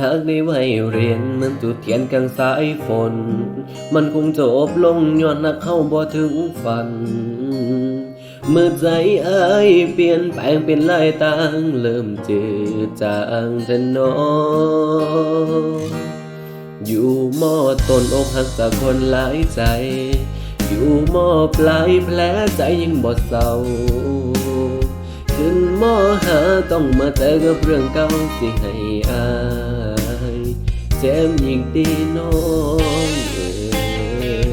หักในวัยเรียนเหมือนจุดเทียนกลางสายฝน มันคงจบลงย้อนนักเข้าบ่ถึงฝัน เมื่อใจอายเปลี่ยนแปลงเป็นลายต่างเริ่มจืดจางทะนออยู่มอต้นอกหักจากคนหลายใจ อยู่มอปลายแผลใจยังบ่เศร้าขึ้นมอหาต้องมาเจอกับเรื่องเก่าสิให้อาย เจ็บยิ่งตีน้องเอ่ย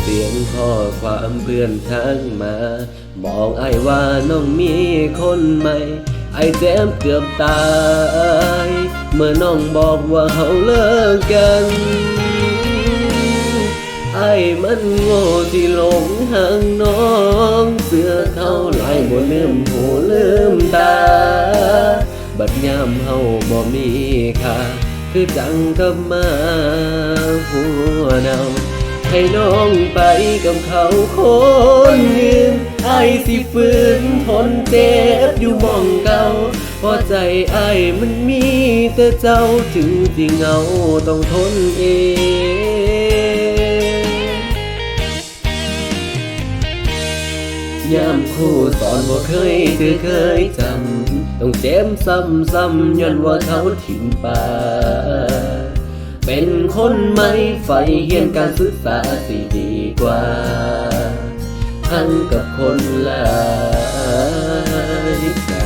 เสียงข้อความเพื่อนทักมา บอกไอ้ว่าน้องมีคนใหม่ ไอ้เจ็บเกือบตาย เมื่อน้องบอกว่าเขาเลิกกันไอ้มันโง่ที่หลงหางน้อง เสื้อเขาลายบ่ลืมหูลืมตา บัดยามเฮาบ่มีค่าคือจังกับมาหัวเนาให้น้องไปกับเขาคนอื่นไอ้สิฝืนทนเจ็บอยู่มองเก่าเพราะใจไอ้มันมีแต่เจ้าถึงที่เงาต้องทนเองยามคู่สอนบ่เคยถือเคยจำ เจ็บซ้ำซ้ำย้อนว่าเขาถิ่มป่า เป็นคนไม่ใฝ่เฮียนการศึกษาสิดีกว่าหันกับคนหลาย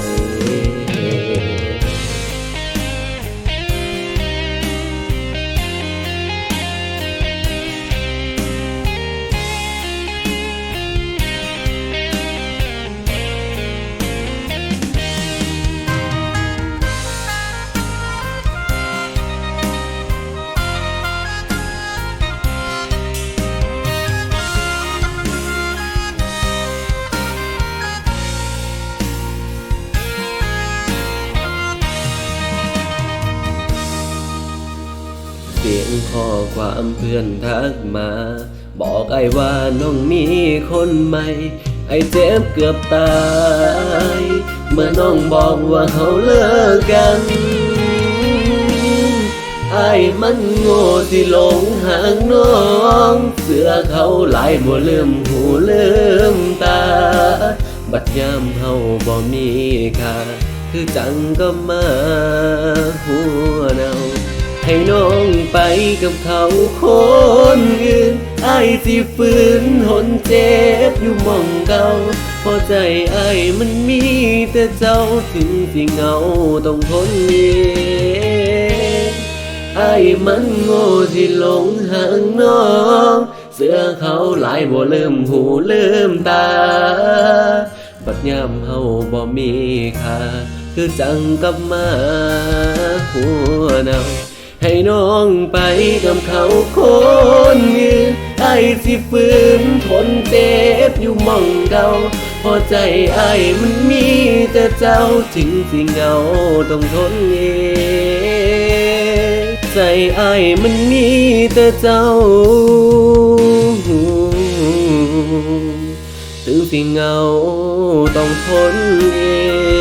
เสียงข้อความเพื่อนทักมา บอกไอ้ว่าน้องมีคนใหม่ ไอ้เจ็บเกือบตาย เมื่อน้องบอกว่าเขาเลิกกันไอ้มันโง่ที่หลงหางน้อง เสือเขาหลายบ่ลืมหูลืมตา บัดยามเฮาบ่มีค่าคือจังก็มาหัวเนา ให้น้องไปกับเขาคนอื่นไอ้สิฝืนทนเจ็บอยู่มองเก่าพราะใจไอ้มันมีแต่เจ้าถึงที่เหงาต้องทนเองไอ้มันโง่ที่หลงหางน้อง เสื้อเขาหลายบ่ลืมหูลืมตาบัดยามเฮาบ่มีค่าคือจังกับมาหัวเนา ให้น้องไปกับเขาคนอื่นไอ้สิฝืนทนเจ็บอยู่มองเก่าพอใจไอ้มันมีแต่เจ้าถึงที่เงาต้องทนเองใจไอ้มันมีแต่เจ้าถึงที่เงาต้องทนเอง